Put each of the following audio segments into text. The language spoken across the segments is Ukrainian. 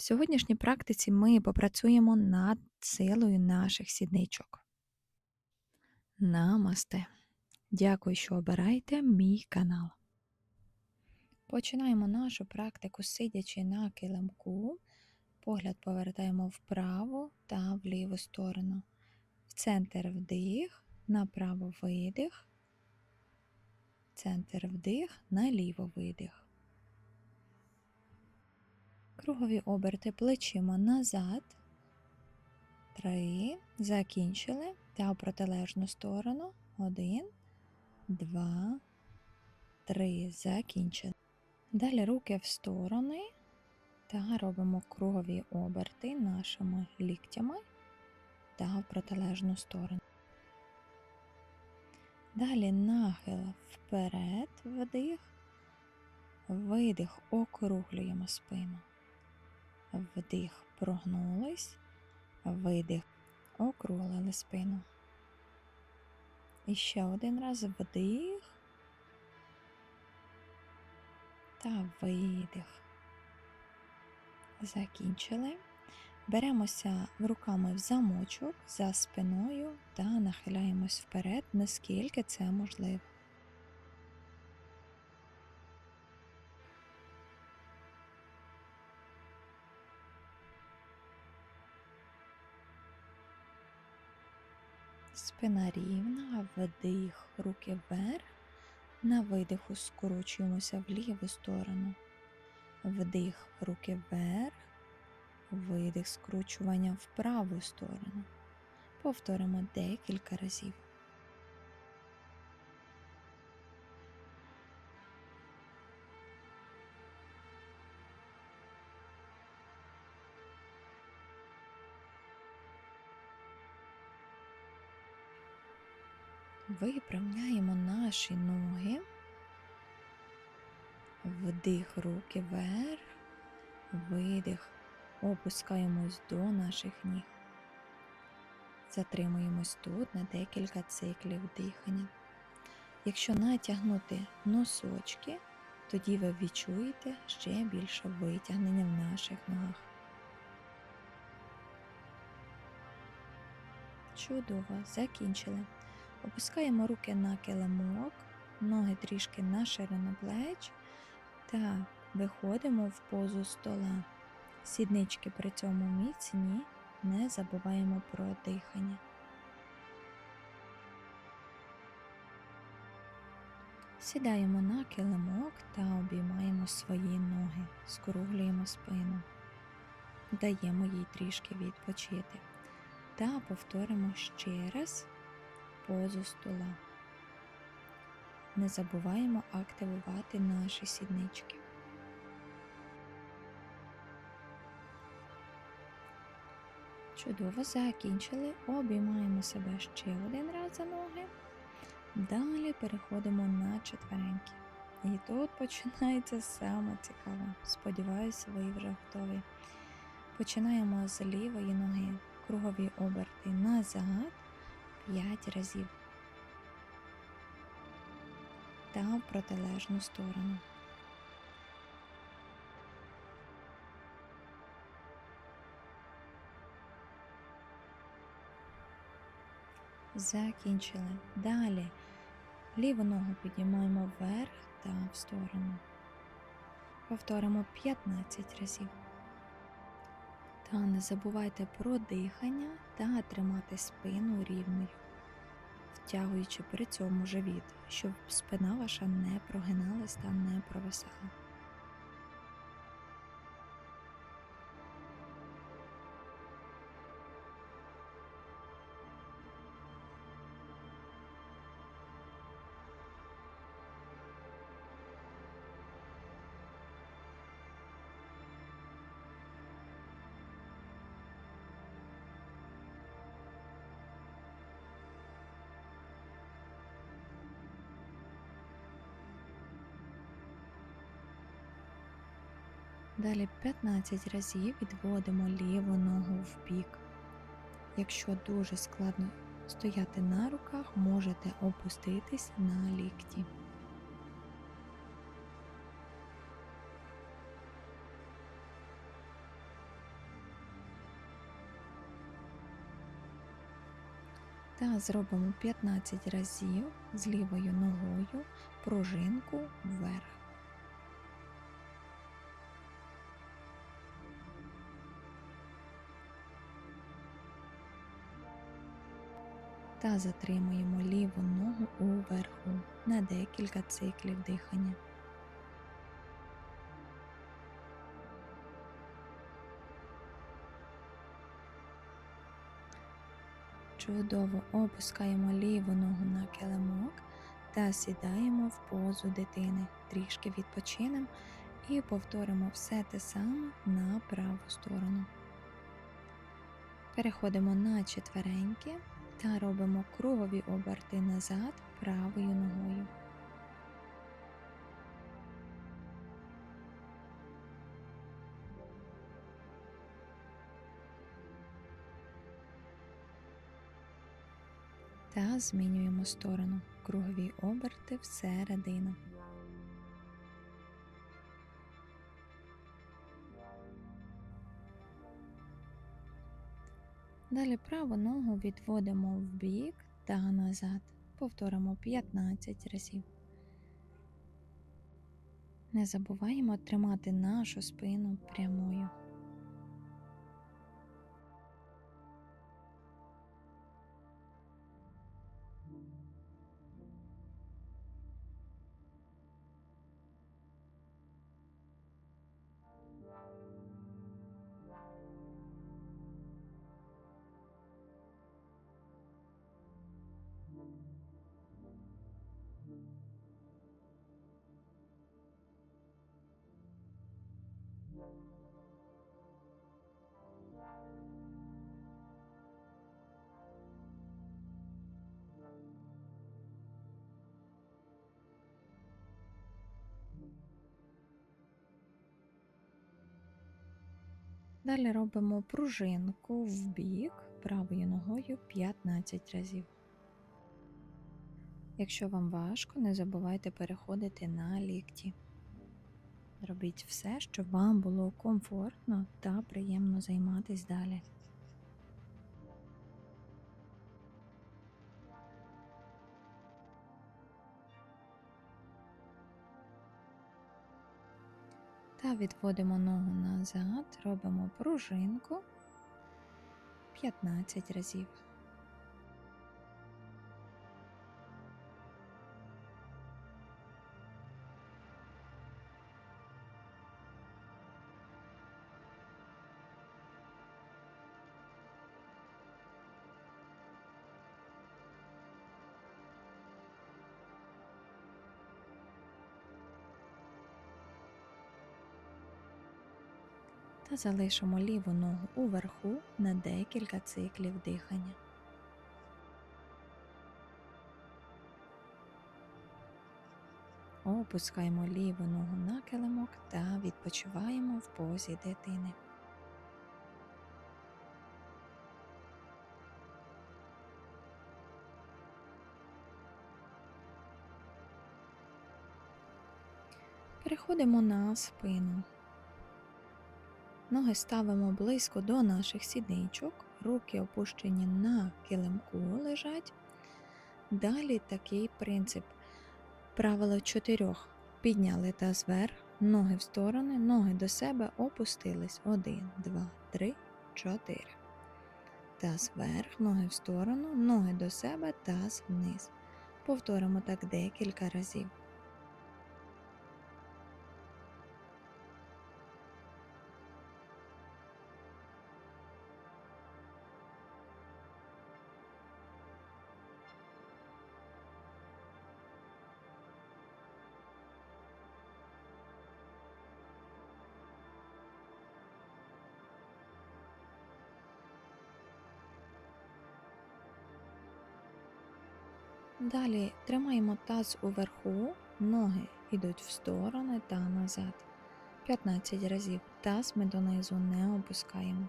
В сьогоднішній практиці ми попрацюємо над силою наших сідничок. Намасте! Дякую, що обираєте мій канал. Починаємо нашу практику, сидячи на килимку. Погляд повертаємо вправо та в ліву сторону. В центр вдих, направо видих, центр вдих, наліво видих. Кругові оберти плечима назад. Три. Закінчили. Та в протилежну сторону. Один, два, три. Закінчили. Далі руки в сторони та робимо кругові оберти нашими ліктями та в протилежну сторону. Далі нахил вперед, вдих, видих, округлюємо спину. Вдих, прогнулись, видих, округлили спину. І ще один раз вдих та видих. Закінчили. Беремося руками в замочок за спиною та нахиляємось вперед, наскільки це можливо. Спина рівна, вдих, руки вверх. На видиху скорочуємося в ліву сторону. Вдих, руки вверх, видих скручування в праву сторону. Повторимо декілька разів. Виправляємо наші ноги, вдих руки вверх, видих, опускаємось до наших ніг. Затримуємось тут на декілька циклів дихання. Якщо натягнути носочки, тоді ви відчуєте ще більше витягнення в наших ногах. Чудово, закінчили. Опускаємо руки на килимок, ноги трішки на ширину плеч та виходимо в позу стола. Сіднички при цьому міцні, не забуваємо про дихання. Сідаємо на килимок та обіймаємо свої ноги, скруглюємо спину, даємо їй трішки відпочити та повторимо ще раз позу стола. Не забуваємо активувати наші сіднички. Чудово закінчили, обіймаємо себе ще один раз за ноги. Далі переходимо на четвереньки. І тут починається саме цікаве. Сподіваюся, ви вже готові. Починаємо з лівої ноги, кругові оберти назад. 5 разів та в протилежну сторону. Закінчили. Далі ліву ногу піднімаємо вверх та в сторону. Повторимо 15 разів. Та не забувайте про дихання та тримати спину рівною, втягуючи при цьому живіт, щоб спина ваша не прогиналась та не провисала. Далі 15 разів відводимо ліву ногу в бік. Якщо дуже складно стояти на руках, можете опуститись на лікті. Та зробимо 15 разів з лівою ногою пружинку вверх. Та затримуємо ліву ногу уверху на декілька циклів дихання. Чудово опускаємо ліву ногу на килимок та сідаємо в позу дитини. Трішки відпочинемо і повторимо все те саме на праву сторону. Переходимо на четвереньки та робимо кругові оберти назад правою ногою. Та змінюємо сторону. Кругові оберти всередину. Далі праву ногу відводимо в бік та назад. Повторимо 15 разів. Не забуваємо тримати нашу спину прямою. Далі робимо пружинку в бік правою ногою 15 разів. Якщо вам важко, не забувайте переходити на лікті. Робіть все, щоб вам було комфортно та приємно займатися далі. Та відводимо ногу назад, робимо пружинку 15 разів. Та залишимо ліву ногу уверху на декілька циклів дихання. Опускаємо ліву ногу на килимок та відпочиваємо в позі дитини. Переходимо на спину. Ноги ставимо близько до наших сідничок, руки опущені на килимку лежать. Далі такий принцип. Правило чотирьох. Підняли таз вверх, ноги в сторони, ноги до себе опустились. Один, два, три, чотири. Таз вверх, ноги в сторону, ноги до себе, таз вниз. Повторимо так декілька разів. Далі тримаємо таз уверху, ноги йдуть в сторони та назад. 15 разів таз ми донизу не опускаємо.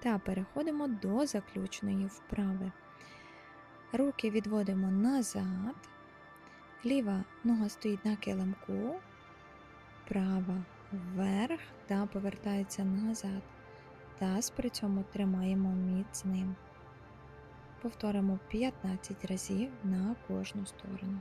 Та переходимо до заключної вправи. Руки відводимо назад. Ліва нога стоїть на килимку, права вверх та повертається назад. Таз при цьому тримаємо міцним. Повторимо 15 разів на кожну сторону.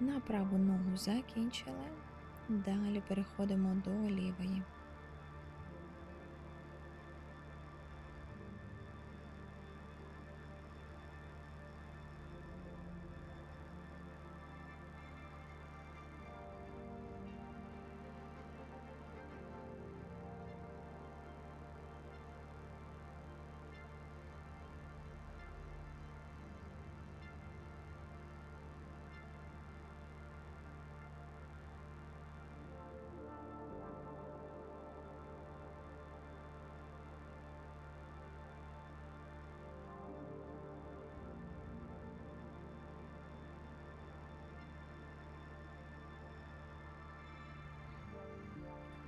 На праву ногу закінчили. Далі переходимо до лівої.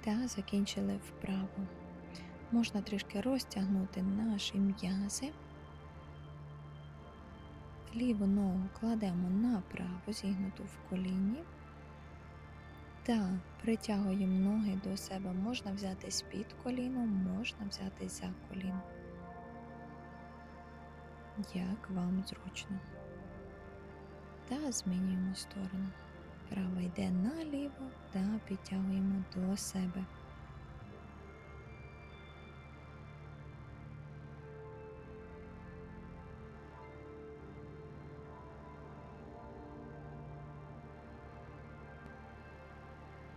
Та закінчили вправо. Можна трішки розтягнути наші м'язи. Ліву ногу кладемо на праву, зігнуту в коліні. Та притягуємо ноги до себе. Можна взяти з-під коліно, можна взяти за коліно. Як вам зручно. Та змінюємо сторону. Права йде наліво та підтягуємо до себе.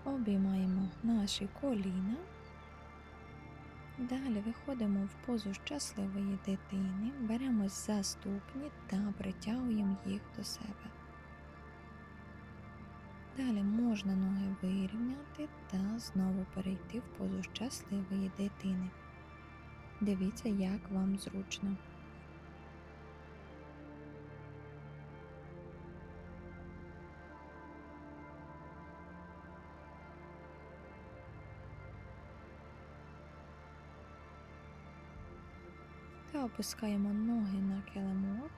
Обіймаємо наші коліна. Далі виходимо в позу щасливої дитини, беремось за ступні та притягуємо їх до себе. Далі можна ноги вирівняти та знову перейти в позу щасливої дитини. Дивіться, як вам зручно. Та опускаємо ноги на килимок,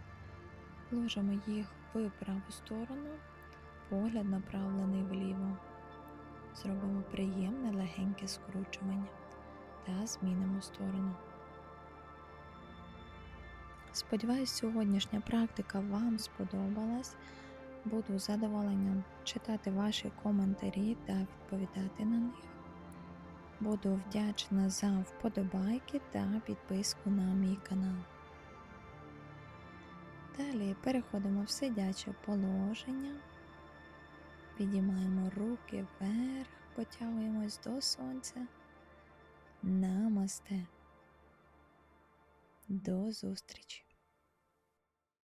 ложимо їх в праву сторону, погляд направлений вліво. Зробимо приємне легеньке скручування та змінимо сторону. Сподіваюсь, сьогоднішня практика вам сподобалась. Буду задоволенням читати ваші коментарі та відповідати на них. Буду вдячна за вподобайки та підписку на мій канал. Далі переходимо в сидяче положення, підіймаємо руки вверх, потягуємось до сонця. Намасте. До зустрічі!